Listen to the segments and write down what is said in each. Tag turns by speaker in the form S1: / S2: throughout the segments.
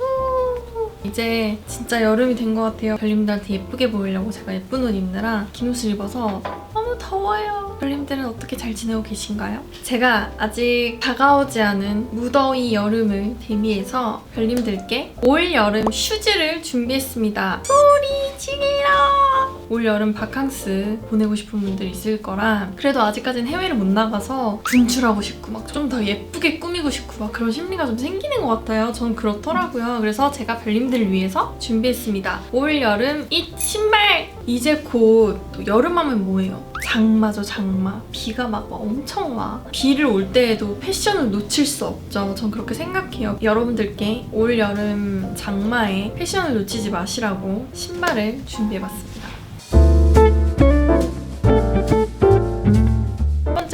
S1: 우! 이제 진짜 여름이 된 것 같아요. 별님들한테 예쁘게 보이려고 제가 예쁜 옷 입느라 긴 옷을 입어서 너무 더워요. 별님들은 어떻게 잘 지내고 계신가요? 제가 아직 다가오지 않은 무더위 여름을 대비해서 별님들께 올 여름 슈즈를 준비했습니다. 소리 지르라! 올 여름 바캉스 보내고 싶은 분들 있을 거라 그래도 아직까지는 해외를 못 나가서 분출하고 싶고 막 좀 더 예쁘게 꾸미고 싶고 막 그런 심리가 좀 생기는 것 같아요. 전 그렇더라고요. 그래서 제가 별님들을 위해서 준비했습니다. 올 여름 이 신발 이제 곧또 여름하면 뭐예요? 장마죠 장마 비가 막 엄청 와 비를 올 때에도 패션을 놓칠 수 없죠 전 그렇게 생각해요 여러분들께 올 여름 장마에 패션을 놓치지 마시라고 신발을 준비해봤습니다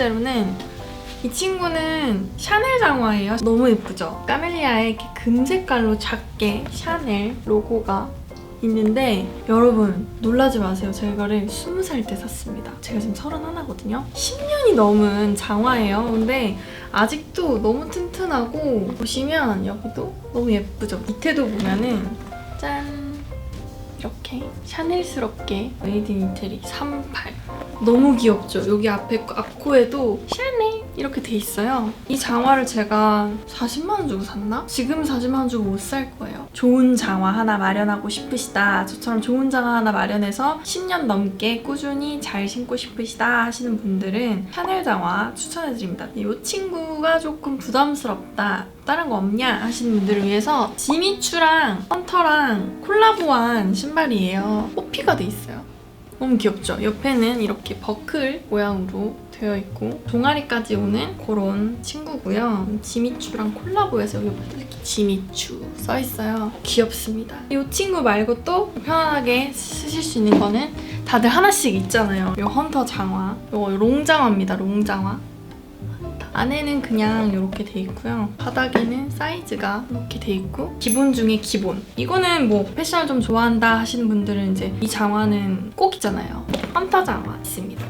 S1: 번째로는 이 친구는 샤넬 장화예요 너무 예쁘죠 까멜리아에 이렇게 금 색깔로 작게 샤넬 로고가 있는데 여러분 놀라지 마세요. 제가 이거를 20살 때 샀습니다. 제가 지금 31거든요. 10년이 넘은 장화예요. 근데 아직도 너무 튼튼하고 보시면 여기도 너무 예쁘죠. 밑에도 보면은 짠 이렇게 샤넬스럽게 메이드 인 이태리 38 너무 귀엽죠? 여기 앞에 앞코에도 샤넬 이렇게 돼 있어요. 이 장화를 제가 40만 원 주고 샀나? 지금 40만 원 주고 못 살 거예요. 좋은 장화 하나 마련하고 싶으시다. 저처럼 좋은 장화 하나 마련해서 10년 넘게 꾸준히 잘 신고 싶으시다 하시는 분들은 샤넬 장화 추천해드립니다. 이 친구가 조금 부담스럽다. 다른 거 없냐 하시는 분들을 위해서 지미추랑 헌터랑 콜라보한 신발이에요. 뽀피가 돼 있어요. 너무 귀엽죠? 옆에는 이렇게 버클 모양으로 되어 있고 종아리까지 오는 그런 친구고요. 지미추랑 콜라보해서 여기 보면 이렇게 지미추 써 있어요. 귀엽습니다. 이 친구 말고 또 편안하게 쓰실 수 있는 거는 다들 하나씩 있잖아요. 이 헌터 장화. 이거 롱장화입니다. 롱장화. 안에는 그냥 이렇게 돼 있고요. 바닥에는 사이즈가 이렇게 돼 있고 기본 중에 기본. 이거는 뭐 패션을 좀 좋아한다 하시는 분들은 이제 이 장화는 꼭 있잖아요. 헌터 장화 있습니다.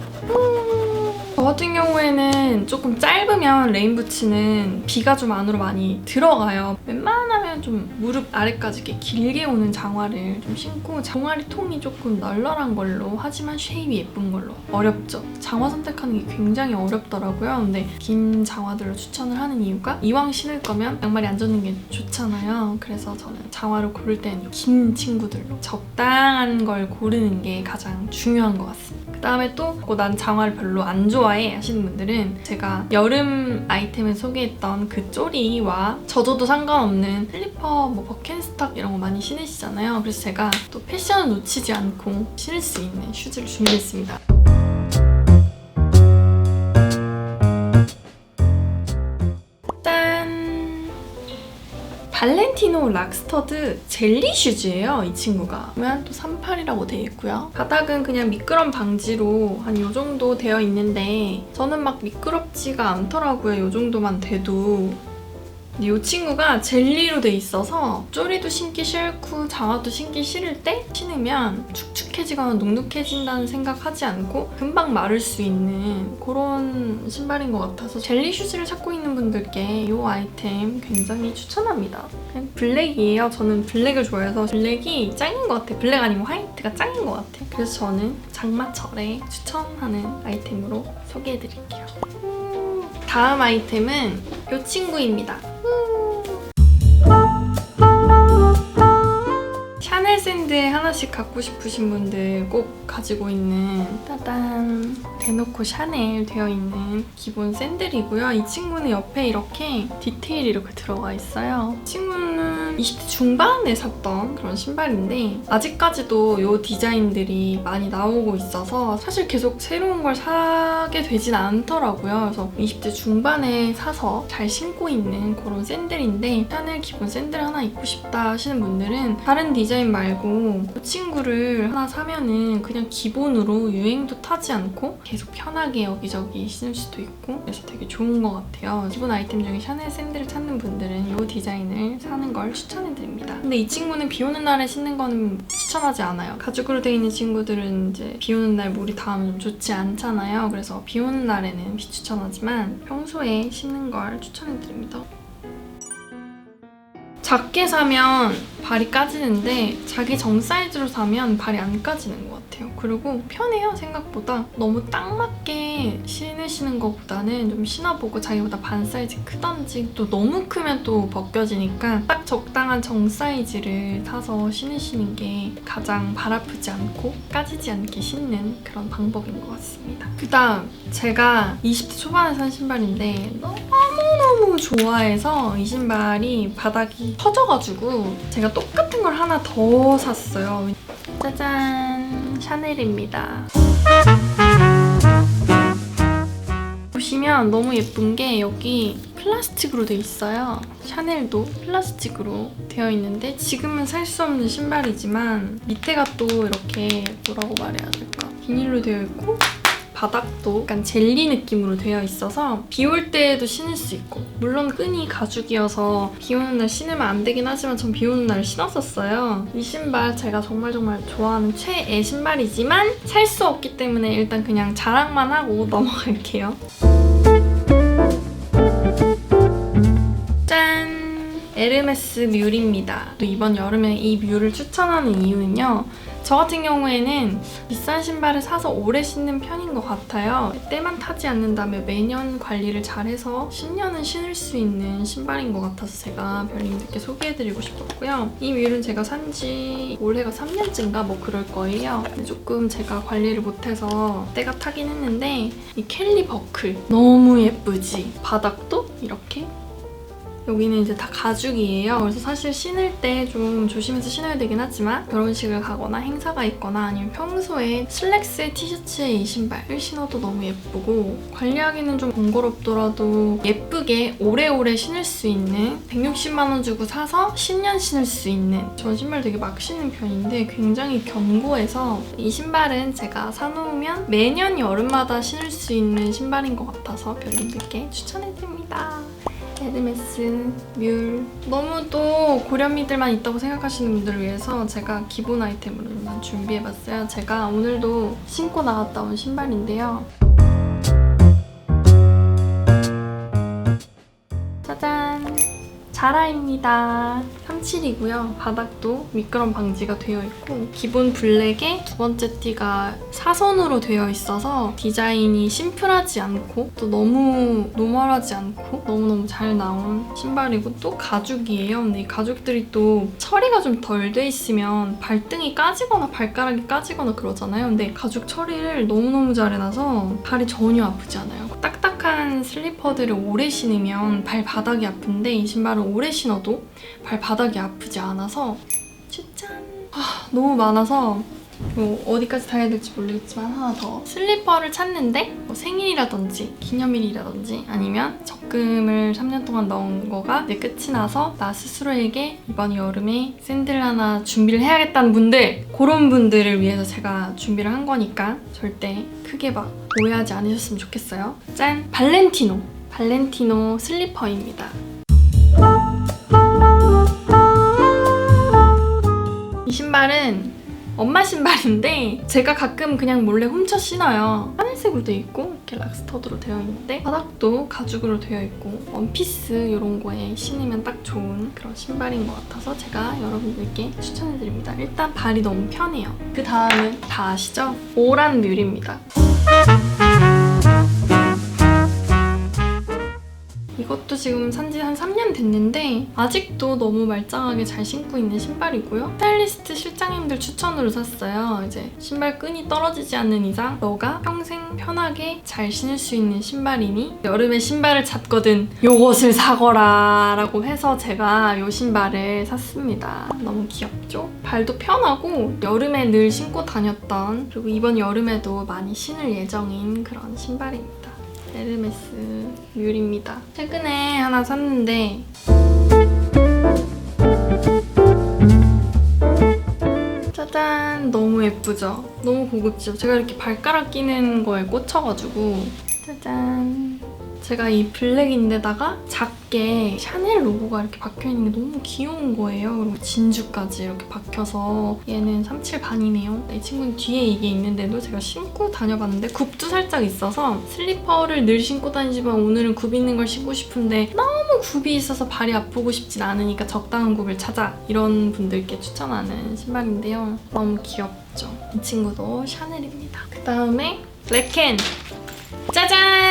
S1: 저 같은 경우에는 조금 짧으면 레인부츠는 비가 좀 안으로 많이 들어가요. 웬만하면 좀 무릎 아래까지 이렇게 길게 오는 장화를 좀 신고 종아리 통이 조금 널널한 걸로 하지만 쉐입이 예쁜 걸로 어렵죠. 장화 선택하는 게 굉장히 어렵더라고요. 근데 긴 장화들을 추천을 하는 이유가 이왕 신을 거면 양말이 안 젖는 게 좋잖아요. 그래서 저는 장화를 고를 때는 긴 친구들로 적당한 걸 고르는 게 가장 중요한 것 같습니다. 그 다음에 또 난 장화를 별로 안 좋아해 하시는 분들은 제가 여름 아이템을 소개했던 그 쪼리와 젖어도 상관없는 슬리퍼, 뭐 버켄스탁 이런 거 많이 신으시잖아요. 그래서 제가 또 패션을 놓치지 않고 신을 수 있는 슈즈를 준비했습니다. 발렌티노 락스터드 젤리 슈즈예요, 이 친구가. 보면 또 38이라고 되어 있고요. 바닥은 그냥 미끄럼 방지로 한 이 정도 되어 있는데 저는 막 미끄럽지가 않더라고요, 이 정도만 돼도. 이 친구가 젤리로 돼 있어서 쪼리도 신기 싫고 장화도 신기 싫을 때 신으면 축축해지거나 눅눅해진다는 생각하지 않고 금방 마를 수 있는 그런 신발인 것 같아서 젤리 슈즈를 찾고 있는 분들께 이 아이템 굉장히 추천합니다. 그냥 블랙이에요. 저는 블랙을 좋아해서 블랙이 짱인 것 같아요. 블랙 아니면 화이트가 짱인 것 같아요. 그래서 저는 장마철에 추천하는 아이템으로 소개해드릴게요. 음, 다음 아이템은 이 친구입니다. 샤 넬 샌드에 하나씩 갖고 싶으신 분들 꼭 가지고 있는 따단 대놓고 샤넬 되어 있는 기본 샌들이고요. 이 친구는 옆에 이렇게 디테일이 이렇게 들어가 있어요. 이 친구는 20대 중반에 샀던 그런 신발인데 아직까지도 이 디자인들이 많이 나오고 있어서 사실 계속 새로운 걸 사게 되진 않더라고요. 그래서 20대 중반에 사서 잘 신고 있는 그런 샌들인데 샤넬 기본 샌들 하나 입고 싶다 하시는 분들은 다른 디자인 말고 이 친구를 하나 사면은 그냥 기본으로 유행도 타지 않고 계속 편하게 여기저기 신을 수도 있고 그래서 되게 좋은 것 같아요. 기본 아이템 중에 샤넬 샌들을 찾는 분들은 이 디자인을 사는 걸 추천해드립니다. 근데 이 친구는 비 오는 날에 신는 거는 추천하지 않아요. 가죽으로 되어 있는 친구들은 이제 비 오는 날 물이 닿으면 좀 좋지 않잖아요. 그래서 비 오는 날에는 비추천하지만 평소에 신는 걸 추천해드립니다. 작게 사면 발이 까지는데 자기 정 사이즈로 사면 발이 안 까지는 것 같아요. 그리고 편해요 생각보다 너무 딱 맞게 신으시는 것보다는 좀 신어보고 자기보다 반 사이즈 크던지 또 너무 크면 또 벗겨지니까 딱 적당한 정 사이즈를 사서 신으시는 게 가장 발 아프지 않고 까지지 않게 신는 그런 방법인 것 같습니다. 그다음 제가 20대 초반에 산 신발인데 너무너무 좋아해서 이 신발이 바닥이 터져가지고 제가 똑같은 걸 하나 더 샀어요. 짜잔 샤넬입니다. 보시면 너무 예쁜 게 여기 플라스틱으로 돼 있어요. 샤넬도 플라스틱으로 되어 있는데 지금은 살 수 없는 신발이지만 밑에가 또 이렇게 뭐라고 말해야 될까? 비닐로 되어 있고 바닥도 약간 젤리 느낌으로 되어 있어서 비 올 때에도 신을 수 있고 물론 끈이 가죽이어서 비 오는 날 신으면 안 되긴 하지만 전 비 오는 날 신었었어요. 이 신발 제가 정말 정말 좋아하는 최애 신발이지만 살 수 없기 때문에 일단 그냥 자랑만 하고 넘어갈게요. 짠! 에르메스 뮬입니다. 또 이번 여름에 이 뮬을 추천하는 이유는요. 저 같은 경우에는 비싼 신발을 사서 오래 신는 편인 것 같아요. 때만 타지 않는다면 매년 관리를 잘해서 10년은 신을 수 있는 신발인 것 같아서 제가 별님들께 소개해드리고 싶었고요. 이 뮬은 제가 산 지 올해가 3년째인가 뭐 그럴 거예요. 조금 제가 관리를 못해서 때가 타긴 했는데 이 켈리 버클 너무 예쁘지? 바닥도 이렇게 여기는 이제 다 가죽이에요. 그래서 사실 신을 때 좀 조심해서 신어야 되긴 하지만 결혼식을 가거나 행사가 있거나 아니면 평소에 슬랙스 티셔츠에 이 신발을 신어도 너무 예쁘고 관리하기는 좀 번거롭더라도 예쁘게 오래오래 신을 수 있는 160만 원 주고 사서 10년 신을 수 있는 전 신발 되게 막 신는 편인데 굉장히 견고해서 이 신발은 제가 사놓으면 매년 여름마다 신을 수 있는 신발인 것 같아서 별님들께 추천해드립니다. 에르메스, 뮬 너무 또 고렴미들만 있다고 생각하시는 분들을 위해서 제가 기본 아이템으로만 준비해봤어요. 제가 오늘도 신고 나갔다 온 신발인데요. 짜잔! 자라입니다. 37이고요. 바닥도 미끄럼 방지가 되어 있고 기본 블랙에 두 번째 띠가 사선으로 되어 있어서 디자인이 심플하지 않고 또 너무 노멀하지 않고 너무너무 잘 나온 신발이고 또 가죽이에요. 근데 이 가죽들이 또 처리가 좀 덜 돼 있으면 발등이 까지거나 발가락이 까지거나 그러잖아요. 근데 가죽 처리를 너무너무 잘 해놔서 발이 전혀 아프지 않아요. 딱 슬리퍼들을 오래 신으면 발바닥이 아픈데 이 신발은 오래 신어도 발바닥이 아프지 않아서 추천! 아, 너무 많아서 뭐 어디까지 다 해야 될지 모르겠지만 하나 더. 슬리퍼를 찾는데 뭐 생일이라든지 기념일이라든지 아니면 적금을 3년 동안 넣은 거가 이제 끝이 나서 나 스스로에게 이번 여름에 샌들 하나 준비를 해야겠다는 분들 그런 분들을 위해서 제가 준비를 한 거니까 절대 크게 막 오해하지 않으셨으면 좋겠어요. 짠! 발렌티노! 발렌티노 슬리퍼입니다. 이 신발은 엄마 신발인데 제가 가끔 그냥 몰래 훔쳐 신어요. 하늘색으로 되어 있고 이렇게 락스터드로 되어 있는데 바닥도 가죽으로 되어 있고 원피스 이런 거에 신으면 딱 좋은 그런 신발인 것 같아서 제가 여러분들께 추천해드립니다. 일단 발이 너무 편해요. 그 다음은 다 아시죠? 오란 뮬입니다. 이것도 지금 산지 한 3년 됐는데 아직도 너무 말짱하게 잘 신고 있는 신발이고요. 스타일리스트 실장님들 추천으로 샀어요. 이제 신발 끈이 떨어지지 않는 이상 너가 평생 편하게 잘 신을 수 있는 신발이니 여름에 신발을 찾거든 요것을 사거라 라고 해서 제가 요 신발을 샀습니다. 너무 귀엽죠? 발도 편하고 여름에 늘 신고 다녔던 그리고 이번 여름에도 많이 신을 예정인 그런 신발입니다. 에르메스 뮬입니다. 최근에 하나 샀는데 짜잔 너무 예쁘죠? 너무 고급지죠? 제가 이렇게 발가락 끼는 거에 꽂혀가지고 짜잔 제가 이 블랙인데다가 작게 샤넬 로고가 이렇게 박혀 있는 게 너무 귀여운 거예요. 그리고 진주까지 이렇게 박혀서 얘는 37 반이네요. 이 친구는 뒤에 이게 있는데도 제가 신고 다녀봤는데 굽도 살짝 있어서 슬리퍼를 늘 신고 다니지만 오늘은 굽 있는 걸 신고 싶은데 너무 굽이 있어서 발이 아프고 싶진 않으니까 적당한 굽을 찾아 이런 분들께 추천하는 신발인데요. 너무 귀엽죠. 이 친구도 샤넬입니다. 그 다음에 레켄 짜잔!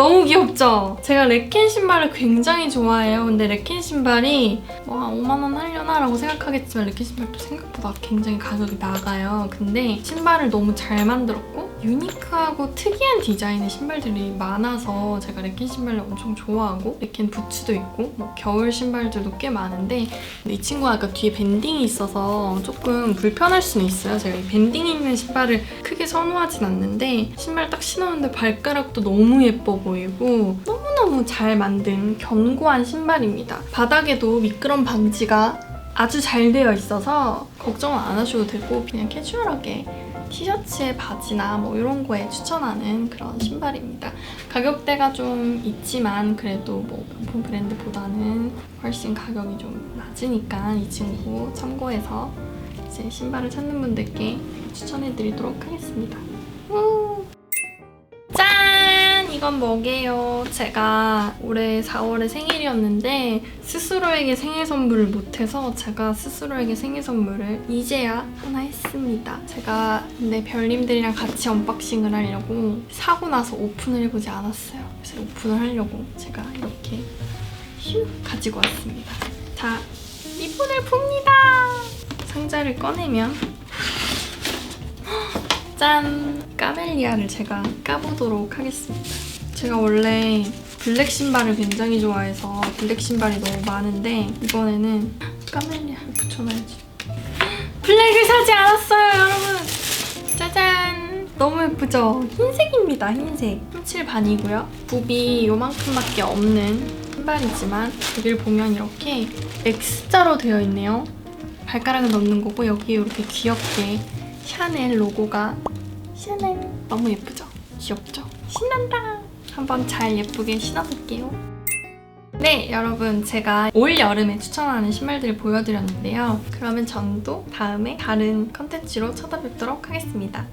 S1: 너무 귀엽죠? 제가 레켄 신발을 굉장히 좋아해요. 근데 레켄 신발이 뭐한 5만 원 하려나라고 생각하겠지만 레켄 신발도 생각보다 굉장히 가격이 나가요. 근데 신발을 너무 잘 만들었고 유니크하고 특이한 디자인의 신발들이 많아서 제가 레켄 신발을 엄청 좋아하고 레켄 부츠도 있고 뭐 겨울 신발들도 꽤 많은데 이 친구가 아까 뒤에 밴딩이 있어서 조금 불편할 수는 있어요. 제가 이 밴딩 있는 신발을 크게 선호하진 않는데 신발 딱 신었는데 발가락도 너무 예뻐 보이고 너무너무 잘 만든 견고한 신발입니다. 바닥에도 미끄럼 방지가 아주 잘 되어 있어서 걱정 안 하셔도 되고 그냥 캐주얼하게 티셔츠에 바지나 뭐 이런 거에 추천하는 그런 신발입니다. 가격대가 좀 있지만 그래도 뭐 명품 브랜드보다는 훨씬 가격이 좀 낮으니까 이 친구 참고해서 이제 신발을 찾는 분들께 추천해드리도록 하겠습니다. 우! 짠! 이건 뭐게요? 제가 올해 4월에 생일이었는데 스스로에게 생일 선물을 못해서 제가 스스로에게 생일 선물을 이제야 하나 했습니다. 제가 근데 별님들이랑 같이 언박싱을 하려고 사고 나서 오픈을 해보지 않았어요. 그래서 오픈을 하려고 제가 이렇게 휴 가지고 왔습니다. 자, 이분을 풉니다. 상자를 꺼내면 짠! 까멜리아를 제가 까보도록 하겠습니다. 제가 원래 블랙 신발을 굉장히 좋아해서 블랙 신발이 너무 많은데 이번에는 까멜리아를 붙여놔야지. 블랙을 사지 않았어요, 여러분! 짜잔! 너무 예쁘죠? 흰색입니다, 흰색. 37 반이고요. 굽이 요만큼밖에 없는 신발이지만 여기를 보면 이렇게 X자로 되어 있네요. 발가락을 넣는 거고 여기에 이렇게 귀엽게 샤넬 로고가 샤넬 너무 예쁘죠? 귀엽죠? 신난다! 한번 잘 예쁘게 신어볼게요. 네, 여러분 제가 올 여름에 추천하는 신발들을 보여드렸는데요. 그러면 전도 다음에 다른 컨텐츠로 찾아뵙도록 하겠습니다.